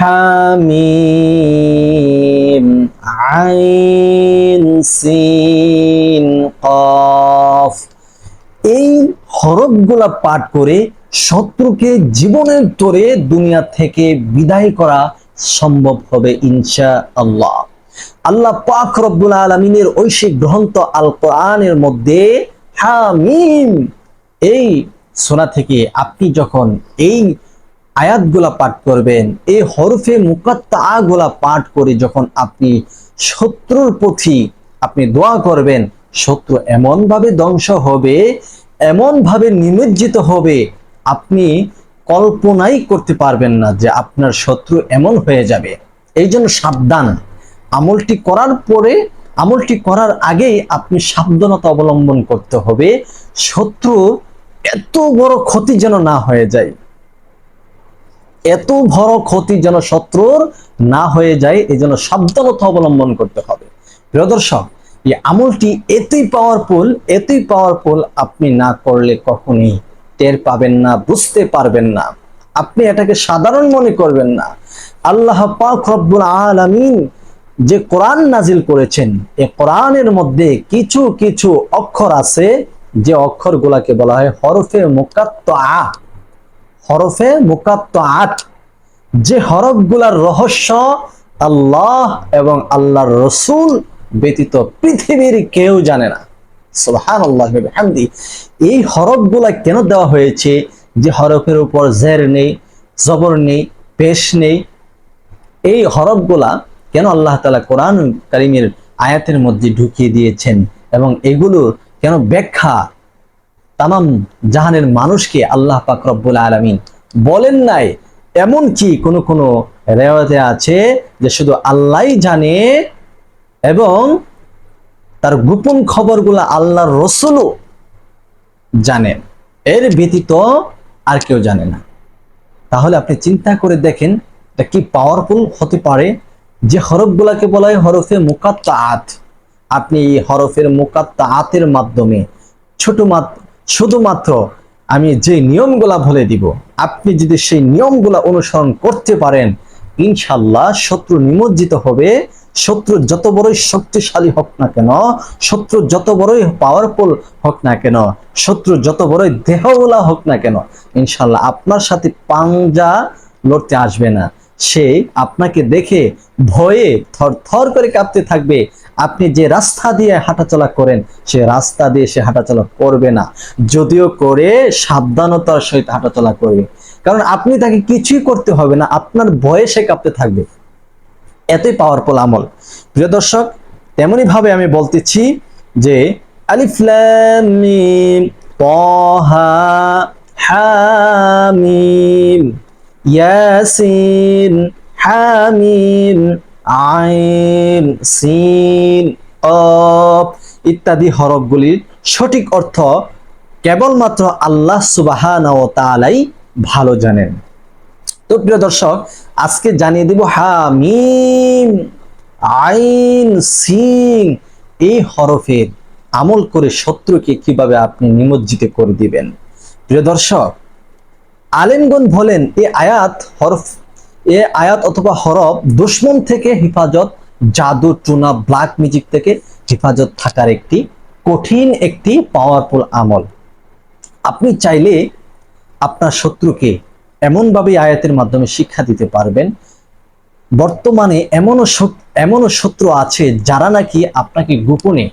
হামিম আইন সিন কফ। এই হরফগুলা পাঠ করে শত্রুকে জীবনের তোরে দুনিয়া থেকে বিদায় করা সম্ভব হবে ইনশা আল্লাহ আল্লাহ পাক রব্বুল আলমিনের ঐশিক গ্রন্থ আল কোরআনের মধ্যে হামিম এই সোনা থেকে আপনি যখন এই আয়াতগুলা পাঠ করবেন এই হরফে মুকাত্তা গুলা পাঠ করে যখন আপনি শত্রুর প্রতি আপনি দোয়া করবেন, শত্রু এমন ভাবে ধ্বংস হবে এমন ভাবে নিমজ্জিত হবে, আপনি কল্পনাই করতে পারবেন না যে আপনার শত্রু এমন হয়ে যাবে। এই জন্য সাবধান। আমলটি করার পরে, আমলটি করার আগেই আপনি সাবধানতা অবলম্বন করতে হবে। শত্রু এত বড় ক্ষতি যেন না হয়ে যায়। এত বড় ক্ষতি যেন শত্রুর না হয়ে যায়, এই জন্য সাবধানতা অবলম্বন করতে হবে। প্রিয় দর্শক, এই আমলটি এতই পাওয়ারফুল এতই পাওয়ারফুল আপনি না করলে কখনই টের পাবেন না, বুঝতে পারবেন না। আপনি এটাকে সাধারণ মনে করবেন না। আল্লাহ পাক রব্বুল আলামিন যে কোরআন নাজিল করেছেন এই কোরআনের মধ্যে কিছু কিছু অক্ষর আছে, যে অক্ষরগুলাকে বলা হয় হরফে মুকাত্ত আ হরফে মুকাত্ত আট যে হরফগুলার রহস্য আল্লাহ এবং আল্লাহর রসুল ব্যতীত পৃথিবীর কেউ জানে না। সুবহান আল্লাহ হামদি এই হরফগুলা কেন দেওয়া হয়েছে? যে হরফের উপর জের নেই, জবর নেই, পেশ নেই। এই হরফগুলা কেন আল্লাহ তালা কোরআন কারিমের আয়াতের মধ্যে ঢুকিয়ে দিয়েছেন? এবং এগুলোর কেন ব্যাখ্যা তামাম জাহানের মানুষকে আল্লাহ পাক রব্বুল আলমিন বলেন নাই, এমন কি কোন কোন রেওয়াতে আছে যে শুধু আল্লাহই জানে এবং তার গোপন খবরগুলো আল্লাহর রসুলও জানেন এর ব্যতীত আর কেউ জানে না। তাহলে আপনি চিন্তা করে দেখেন এটা কি পাওয়ারফুল হতে পারে যে হরফগুলাকে বলা হয় হরফে মুকাত্তা আত আপনি এই হরফের মুকাত্তা আতের মাধ্যমে ছোট শুধুমাত্র আমি যে নিয়মগুলা বলে দিব, আপনি যদি সেই নিয়মগুলা অনুসরণ করতে পারেন, ইনশাল্লাহ শত্রু নিমজ্জিত হবে। শত্রু যত বড়ই শক্তিশালী হোক না কেন, শত্রু যত বড়ই পাওয়ারফুল হোক না কেন, শত্রু যত বড়ই দেহওয়ালা হোক না কেন, ইনশাল্লাহ আপনার সাথে পাঞ্জা লড়তে আসবে না। সে আপনাকে দেখে ভয়ে থর থর করে কাঁপতে থাকবে। আপনি যে রাস্তা দিয়ে হাঁটাচলা করেন, সে রাস্তা দিয়ে সে হাঁটাচলা করবে না। যদিও করে সাবধানতার সহিত হাঁটাচলা করবে। কারণ আপনি তাকে কিছুই করতে হবে না, আপনার ভয়ে সে কাঁপতে থাকবে। এতই পাওয়ারফুল আমল। প্রিয় দর্শক তেমনি ভাবে আমি বলতেছি যে আলিফ লাম মিম তাহা হামিম ইয়াসিন, হামিম, আইন, সিন, অফ ইত্যাদি হরফগুলির সঠিক অর্থ কেবলমাত্র আল্লাহ সুবাহান তালাই ভালো জানেন। তো প্রিয় দর্শক, আজকে জানিয়ে দিব হামিম, আইন, সিন, এই হরফের আমল করে শত্রুকে কীভাবে আপনি নিমজ্জিত করে দিবেন। প্রিয় দর্শক আলেমগণ বলেন এই আয়াত হরফ, এ আয়াত অথবা হরফ দুশ্মন থেকে হেফাজত, জাদু, টুনা, ব্ল্যাক মিউজিক থেকে হেফাজত থাকার একটি কঠিন একটি পাওয়ারফুল আমল। আপনি চাইলে আপনার শত্রুকে এমনভাবে আয়াতের মাধ্যমে শিক্ষা দিতে পারবেন। বর্তমানে এমনও এমনও শত্রু আছে যারা নাকি আপনাকে গোপনে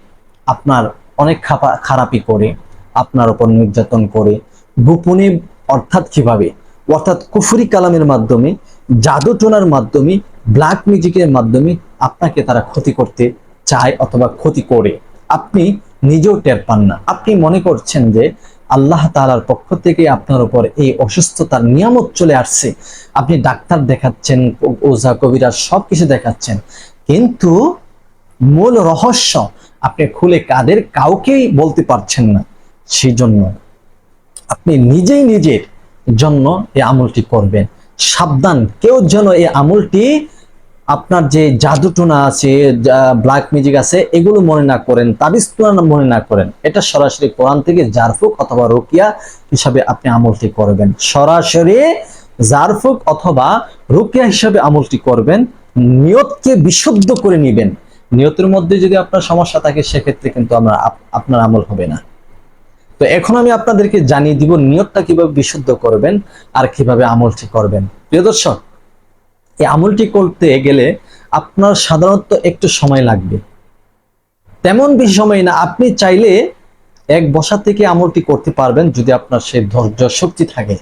আপনার অনেক খাপা, খারাপি করে, আপনার উপর নির্যাতন করে, গোপনে অর্থাৎ কীভাবে? অর্থাৎ কুফরি কালামের মাধ্যমে জাদু টোনার মাধ্যমে ব্ল্যাক মিউজিকের মাধ্যমে আপনাকে তারা ক্ষতি করতে চায় অথবা ক্ষতি করে। আপনি নিজেও টের পান না। আপনি মনে করছেন যে আল্লাহ তাআলার পক্ষ থেকে আপনার উপর এই অসুস্থতার নিয়ামত চলে আসছে। আপনি ডাক্তার দেখাচ্ছেন ওঝা কবিরা সবকিছু দেখাচ্ছেন। কিন্তু মূল রহস্য আপনি খুলে কাদের কাউকেই বলতে পারছেন না। সেই জন্য আপনি নিজেই নিজের জন্য এই আমলটি করবেন। সাবধান, কেউ যেন এই আমলটি আপনার যে জাদুটুনা আছে ব্ল্যাক মিউজিক আছে, এগুলো মনে না করেন, তাবিজ তুলনা মনে না করেন, এটা সরাসরি কোরআন থেকে জারফুক অথবা রোকিয়া হিসাবে আপনি আমলটি করবেন। সরাসরি জারফুক অথবা রুকিয়া হিসাবে আমলটি করবেন, নিয়তকে বিশুদ্ধ করে নেবেন। নিয়তের মধ্যে যদি আপনার সমস্যা থাকে, সেক্ষেত্রে কিন্তু আমরা আপ- আপনার আমল হবে না। তো এখন আমি আপনাদেরকে জানিয়ে দিব নিয়তটা কীভাবে বিশুদ্ধ করবেন আর কীভাবে আমলটি করবেন। প্রিয় দর্শক, এই আমলটি করতে গেলে আপনার সাধারণত একটু সময় লাগবে। তেমন বেশি সময় না, আপনি চাইলে এক বসা থেকে আমলটি করতে পারবেন যদি আপনার সেই ধৈর্য শক্তি থাকে।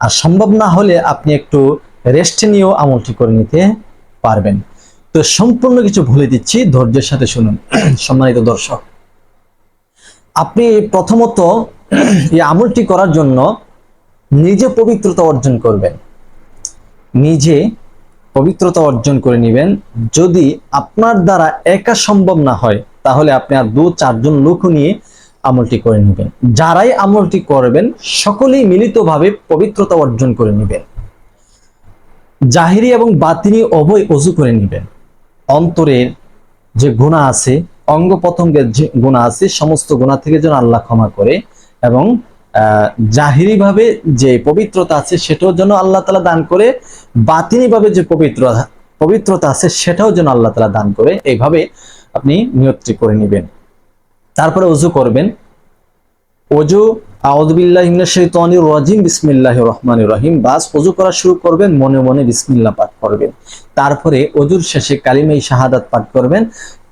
আর সম্ভব না হলে আপনি একটু রেস্ট নিয়েও আমলটি করে নিতে পারবেন। তো সম্পূর্ণ কিছু ভুলে দিচ্ছি, ধৈর্যের সাথে শুনুন। সম্মানিত দর্শক আপনি প্রথমত এই আমলটি করার জন্য নিজে পবিত্রতা অর্জন করবেন। নিজে পবিত্রতা অর্জন করে নেবেন। যদি আপনার দ্বারা একা সম্ভব না হয়, তাহলে আপনি আর দু, চারজন লোক নিয়ে আমলটি করে নেবেন। যারাই আমলটি করবেন, সকলেই মিলিতভাবে পবিত্রতা অর্জন করে নেবেন। জাহিরি এবং বাতিনি উভয় অজু করে নেবেন। অন্তরের যে গুণা আছে অঙ্গ প্রত্যঙ্গের যে গুণা আছে, সমস্ত গুণা থেকে যেন আল্লাহ ক্ষমা করে এবং জাহিরি ভাবে যে পবিত্রতা আছে সেটাও যেন আল্লাহ তালা দান করে বাতিনি ভাবে যে পবিত্র, পবিত্রতা আছে সেটাও যেন আল্লাহ তালা দান করে, এইভাবে আপনি নিয়ত্রী করে নেবেন। তারপরে উজু করবেন। অজু রাজিম, বিসমিল্লাহির রহমানির রহিম। করা শুরু করবেন, মনে মনে বিসমিল্লাহ পাঠ করবেন। তারপরে অজুর শেষে কালিমাই শাহাদাত পাঠ করবেন।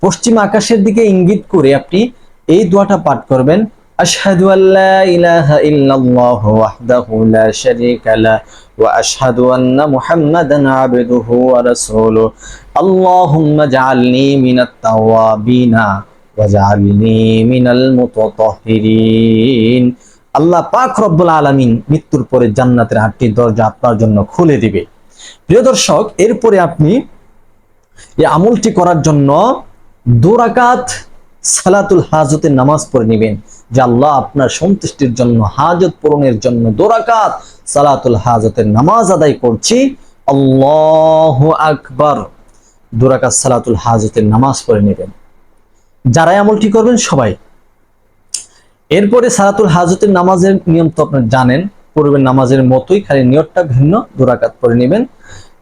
পশ্চিম আকাশের দিকে ইঙ্গিত করে আপনি এই দোয়াটা পাঠ করবেন আন্না মুহাম্মাদান আবদুহু ওয়া রাসূলুহু। আল্লাহুম্মা জাআলনি মিনাত তাওয়াবিনা ওয়াজআলনি মিনাল মুতাতাহহিরিন আল্লাহ পাক রব্বুল আলামিন মৃত্যুর পরে জান্নাতের আটটি দরজা আপনার জন্য খুলে দিবে। প্রিয় দর্শক, এরপরে আপনি এই আমলটি করার জন্য দুরাকাত সালাতুল হাজতের নামাজ পড়ে নেবেন। যে আল্লাহ আপনার সন্তুষ্টির জন্য, হাজত পূরণের জন্য দোরাকাত সালাতুল হাজতের নামাজ আদায় করছি। আল্লাহ আকবার। দুরাকাত সালাতুল হাজতের নামাজ পড়ে নেবেন। যারাই আমলটি করবেন সবাই এরপরে সালাতুল হাজতের নামাজের নিয়ম তো আপনার জানেন পূর্বের নামাজের মতোই, খালি নিয়তটা ভিন্ন, দুরাকাত পড়ে নেবেন।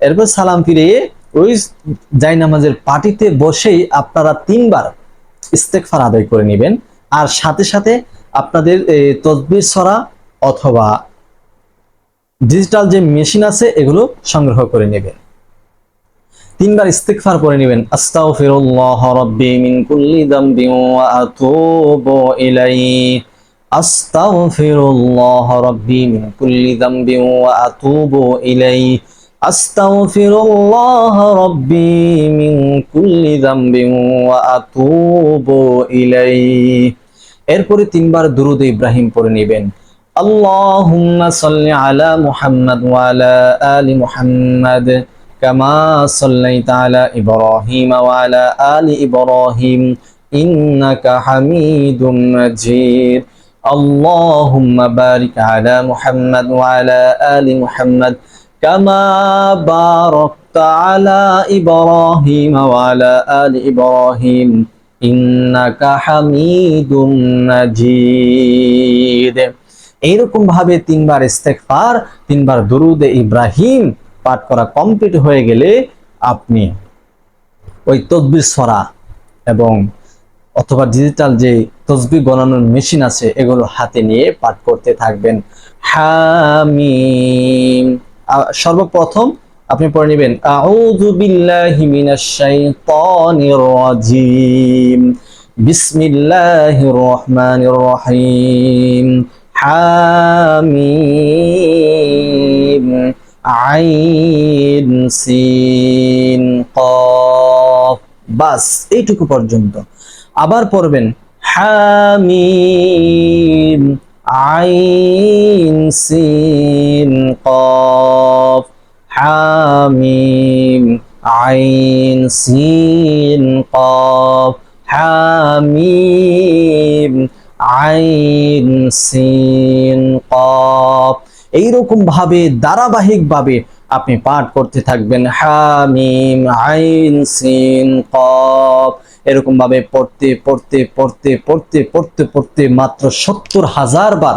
এরপর সালাম ফিরিয়ে ওই যাই নামাজের পাটিতে বসেই আপনারা তিনবার ইস্তেকফার আদায় করে নেবেন। আর সাথে সাথে আপনাদের তসবির, সরা অথবা ডিজিটাল যে মেশিন আছে, এগুলো সংগ্রহ করে নেবেন। তিনবার ইস্তেকফার করে নেবেন। আস্তাগফিরুল্লাহ রাব্বি মিন কুল্লি যামবি ওয়া আতুবু ইলাইহি। আস্তাগফিরুল্লাহ রাব্বি মিন কুল্লি যামবি ওয়া আতুবু ইলাইহি। আস্তাগফিরুল্লাহ রাব্বি মিন কুল্লি যামবি ওয়া আতুবু ইলাইহি। এরপরে তিনবার দুরুদ ইব্রাহিম পড়ে নেবেন। আল্লাহুম্মা সাল্লি আলা মুহাম্মাদ ওয়া আলা আলি মুহাম্মাদ। كما صليت على إبراهيم وعلى آل إبراهيم إنك حميد مجيد اللهم بارك على محمد وعلى آل محمد كما باركت على إبراهيم وعلى آل إبراهيم إنك حميد مجيد এইরকম ভাবে তিনবার ইস্তেগফার তিনবার দুরুদ ইব্রাহিম পাঠ করা কমপ্লিট হয়ে গেলে আপনি ওই তসবির সরা এবং অথবা ডিজিটাল যে তসবি গণানোর মেশিন আছে, এগুলো হাতে নিয়ে পাঠ করতে থাকবেন। হামিম। সর্বপ্রথম আপনি পড়ে নেবেন, আউযু বিল্লাহি মিনাশ শাইতানির রাজিম। বিসমিল্লাহির রহমানির রহিম। হামিম। আইন সিন কফ। বাস, এইটুকু পর্যন্ত। আবার পড়বেন, হামিম, আইন সিন কফ। হামিম, আইন সিন কফ। হামিম, আইন সিন কফ এইরকম ভাবে ধারাবাহিক ভাবে আপনি পাঠ করতে থাকবেন। হামিম, আইন, সিন, কফ। এরকম ভাবে পড়তে পড়তে পড়তে পড়তে পড়তে পড়তে মাত্র সত্তর হাজার বার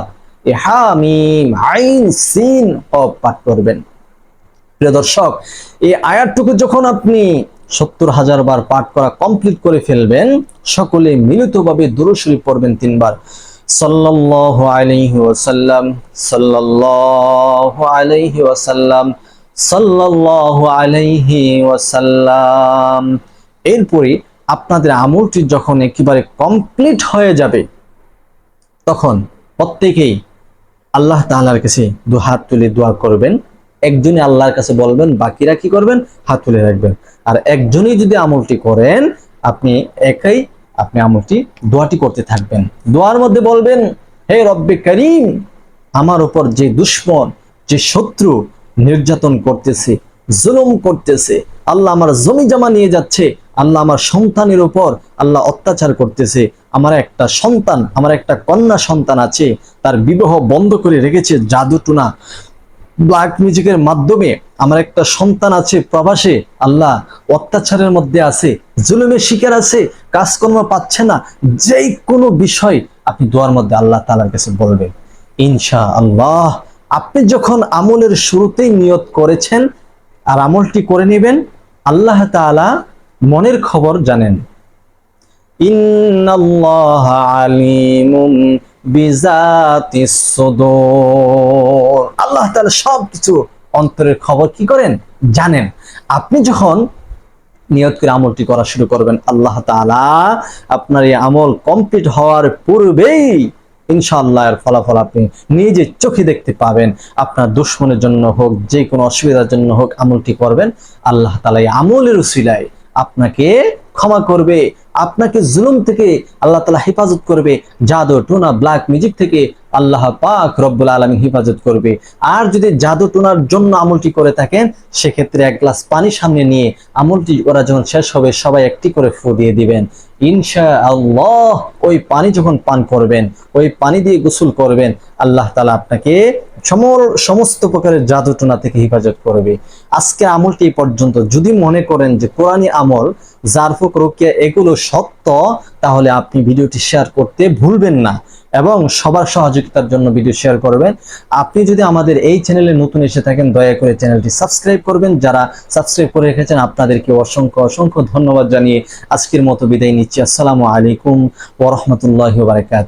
হামিম, আইন, সিন ও পাঠ করবেন। প্রিয় দর্শক, এই আয়াতটুকু যখন আপনি সত্তর হাজার বার পাঠ করা কমপ্লিট করে ফেলবেন, সকলে মিলিতভাবে দুরুশরী পড়বেন তিনবার। এরপরে আপনাদের আমলটি যখন একেবারে কমপ্লিট হয়ে যাবে, তখন প্রত্যেকেই আল্লাহ তাআলার কাছে দু হাত তুলে দোয়া করবেন। একজনই আল্লাহর কাছে বলবেন, বাকিরা কি করবেন? হাত তুলে রাখবেন। আর একজনই যদি আমলটি করেন, আপনি একাই আপনি আমলটি দোয়াটি করতে থাকবেন। দোয়ার মধ্যে বলবেন, হে রব্বে করিম, আমার উপর যে দুশ্মন, যে শত্রু নির্যাতন করতেছে, জুলুম করতেছে, আল্লাহ আমার জমি জমা নিয়ে যাচ্ছে, আল্লাহ আমার সন্তানের উপর আল্লাহ অত্যাচার করতেছে, আমার একটা সন্তান, আমার একটা কন্যা সন্তান আছে, তার বিবাহ বন্ধ করে রেখেছে জাদু টুনা ব্ল্যাক মিউজিকের মাধ্যমে আমার একটা সন্তান আছে প্রবাসে, আল্লাহ অত্যাচারের মধ্যে আছে, জুলুমের শিকার আছে, কাজকর্ম পাচ্ছে না যেই কোনো বিষয় আপনি দোয়ার মধ্যে আল্লাহ তালার কাছে বলবেন। ইনশা আল্লাহ আপনি যখন আমলের শুরুতেই নিয়ত করেছেন আর আমলটি করে নেবেন, আল্লাহ তাআলা মনের খবর জানেন। ইন্নাল্লাহ আলিমুম আল্লাহ সব কিছু অন্তরের খবর কি করেন? জানেন। আপনি যখন নিয়ত করে আমলটি করা শুরু করবেন, আল্লাহ তাআলা আপনার এই আমল কমপ্লিট হওয়ার পূর্বেই ইনশাআল্লাহ এর ফলাফল আপনি নিজে চোখে দেখতে পাবেন। আপনার দুশ্মনের জন্য হোক যে কোনো অসুবিধার জন্য হোক আমলটি করবেন, আল্লাহ তাআলা এই আমলের উসিলায় আপনাকে ক্ষমা করবে, আপনাকে জুলুম থেকে আল্লাহ তালা হেফাজত করবে, জাদু, টোনা, ব্ল্যাক মিউজিক থেকে আল্লাহ পাক রব্বুল আলমী হেফাজত করবে। আর যদি জাদু, টোনার জন্য আমলটি করে থাকেন, সেক্ষেত্রে এক গ্লাস পানি সামনে নিয়ে আমলটি করা যখন শেষ হবে, সবাই একটি করে ফু দিয়ে দিবেন। ইনশা আল্লাহ ওই পানি যখন পান করবেন, ওই পানি দিয়ে গোসল করবেন, আল্লাহ তালা আপনাকে সমর সমস্ত প্রকারের জাদু টোনা থেকে হেফাজত করবে। আজকে আমলটি পর্যন্ত। যদি মনে করেন যে কোরআনী আমল, জারফুক, রুকিয়া এগুলো সত্য, তাহলে আপনি ভিডিওটি শেয়ার করতে ভুলবেন না এবং সবার সহযোগিতার জন্য ভিডিও শেয়ার করবেন। আপনি যদি আমাদের এই চ্যানেলে নতুন এসে থাকেন, দয়া করে চ্যানেলটি সাবস্ক্রাইব করবেন। যারা সাবস্ক্রাইব করে রেখেছেন, আপনাদেরকে অসংখ্য অসংখ্য ধন্যবাদ জানিয়ে আজকের মতো বিদায় নিচ্ছি। আসসালামু আলাইকুম ওরহমতুল্লাহ বারকাত